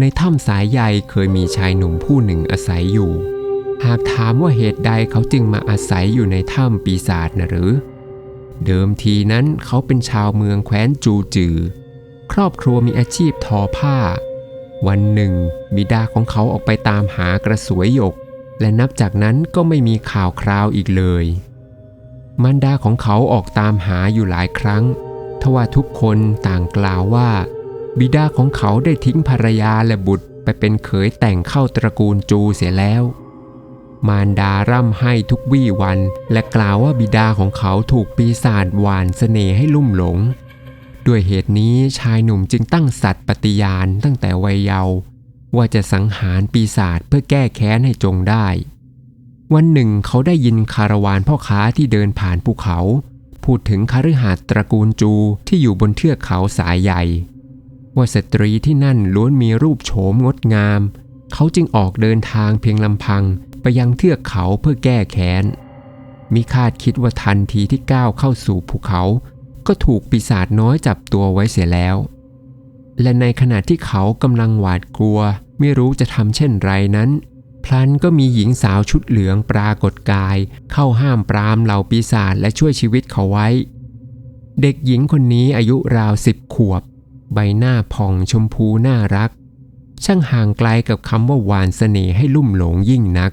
ในถ้ำสายใยเคยมีชายหนุ่มผู้หนึ่งอาศัยอยู่ หากถามว่าเหตุใดเขาจึงมาอาศัยอยู่ในถ้ำปีศาจนะหรือ เดิมทีนั้นเขาเป็นชาวเมืองแคว้นจูจือ ครอบครัวมีอาชีพทอผ้า วันหนึ่ง บิดาของเขาออกไปตามหากระสวยหยก และนับจากนั้นก็ไม่มีข่าวคราวอีกเลย มารดาของเขาออกตามหาอยู่หลายครั้ง ทว่าทุกคนต่างกล่าวว่า บิดาของเขาได้ทิ้งภรรยาและบุตรไปเป็นเขยแต่งเข้าตระกูลจูเสียแล้ว มารดาร่ำให้ทุกวี่วัน และกล่าวว่าบิดาของเขาถูกปีศาจหวานเสน่ห์ให้ลุ่มหลง ด้วยเหตุนี้ชายหนุ่มจึงตั้งสัตย์ปฏิญาณตั้งแต่วัยเยาว์ว่าจะสังหารปีศาจเพื่อแก้แค้นให้จงได้ วันหนึ่งเขาได้ยินคาราวานพ่อค้าที่เดินผ่านภูเขา พูดถึงคฤหาสน์ตระกูลจูที่อยู่บนเทือกเขาสายใหญ่ ว่าสตรีที่นั่นล้วนมีรูปโฉมงดงาม เขาจึงออกเดินทางเพียงลำพังไปยังเทือกเขาเพื่อแก้แค้น มิคาดคิดว่าทันทีที่ก้าวเข้าสู่ภูเขา ก็ถูกปีศาจน้อยจับตัวไว้เสียแล้ว และในขณะที่เขากำลังหวาดกลัว ไม่รู้จะทำเช่นไรนั้น พลันก็มีหญิงสาวชุดเหลืองปรากฏกาย เข้าห้ามปรามเหล่าปีศาจและช่วยชีวิตเขาไว้ เด็กหญิงคนนี้อายุราวสิบขวบ ใบหน้าผ่องชมพูน่ารัก ช่างห่างไกลกับคำว่าหวานเสน่ห์ให้ลุ่มหลงยิ่งนัก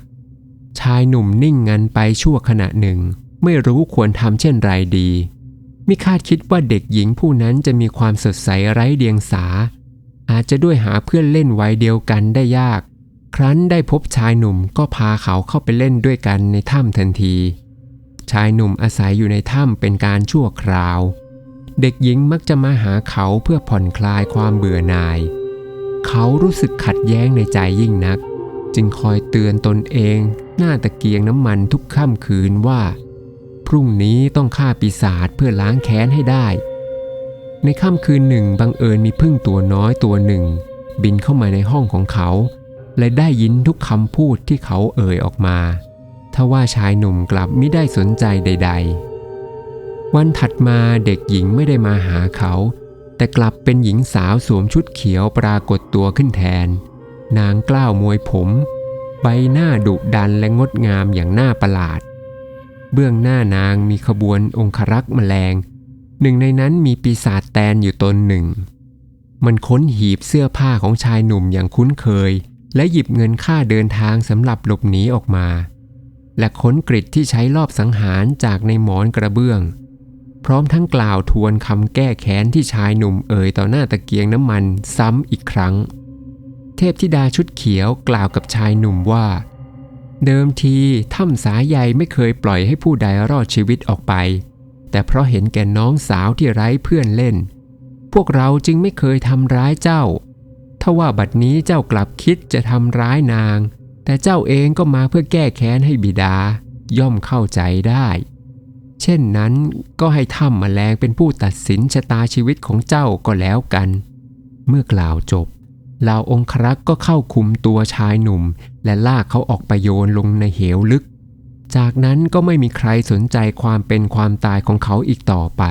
ชายหนุ่มนิ่งงันไปชั่วขณะหนึ่ง ไม่รู้ควรทำเช่นไรดีมิคาดคิดว่าเด็กหญิงผู้นั้นจะมีความสดใสไร้เดียงสา อาจจะด้วยหาเพื่อนเล่นวัยเดียวกันได้ยาก ครั้นได้พบชายหนุ่มก็พาเขาเข้าไปเล่นด้วยกันในถ้ำทันที ชายหนุ่มอาศัยอยู่ในถ้ำเป็นการชั่วคราว เด็กหญิงมักจะมาหาเขาเพื่อผ่อนคลายความเบื่อหน่าย เขารู้สึกขัดแย้งในใจยิ่งนัก จึงคอยเตือนตนเอง หน้าตะเกียงน้ำมันทุกค่ำคืนว่า พรุ่งนี้ต้องฆ่าปีศาจเพื่อล้างแค้นให้ได้ ในค่ำคืนหนึ่งบังเอิญมีพึ่งตัวน้อยตัวหนึ่ง บินเข้ามาในห้องของเขา และได้ยินทุกคำพูดที่เขาเอ่ยออกมาทว่าชายหนุ่มกลับไม่ได้สนใจใด ๆ วันถัดมาเด็กหญิงไม่ได้มาหาเขา แต่กลับเป็นหญิงสาวสวมชุดเขียวปรากฏตัวขึ้นแทน นางกล้าวมวยผม ใบหน้าดุดันและงดงามอย่างน่าประหลาด เบื้องหน้านางมีขบวนองครักษ์แมลง หนึ่งในนั้นมีปีศาจแตนอยู่ตนหนึ่ง มันค้นหีบเสื้อผ้าของชายหนุ่มอย่างคุ้นเคย และหยิบเงินค่าเดินทางสำหรับหลบหนีออกมา และค้นกริดที่ใช้ลอบสังหารจากในหมอนกระเบื้อง พร้อมทั้งกล่าวทวนคำแก้แค้นที่ชายหนุ่มเอ่ยต่อหน้าตะเกียงน้ำมันซ้ำอีกครั้ง เทพธิดาชุดเขียวกล่าวกับชายหนุ่มว่า เดิมทีถ้ำสายใยไม่เคยปล่อยให้ผู้ใดรอดชีวิตออกไป แต่เพราะเห็นแก่น้องสาวที่ไร้เพื่อนเล่น พวกเราจึงไม่เคยทำร้ายเจ้าถ้าว่าบัดนี้เจ้ากลับคิดจะทำร้ายนาง แต่เจ้าเองก็มาเพื่อแก้แค้นให้บิดา ย่อมเข้าใจได้ เช่นนั้นก็ให้ถ้ำแมลงเป็นผู้ตัดสินชะตาชีวิตของเจ้าก็แล้วกัน เมื่อกล่าวจบเหล่าองครักษ์ก็เข้าคุมตัวชายหนุ่ม และลากเขาออกไปโยนลงในเหวลึก จากนั้นก็ไม่มีใครสนใจความเป็นความตายของเขาอีกต่อไป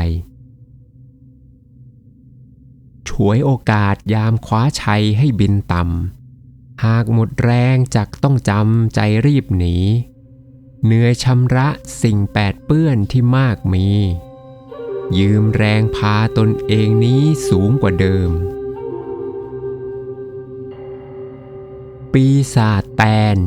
ฉวยโอกาสยามคว้าชัยให้บินต่ำหากหมดแรงจักต้องจำใจรีบหนี เหนื่อยชำระสิ่งแปดเปื้อนที่มากมี ยืมแรงพาตนเองนี้สูงกว่าเดิม ปีศาจแตน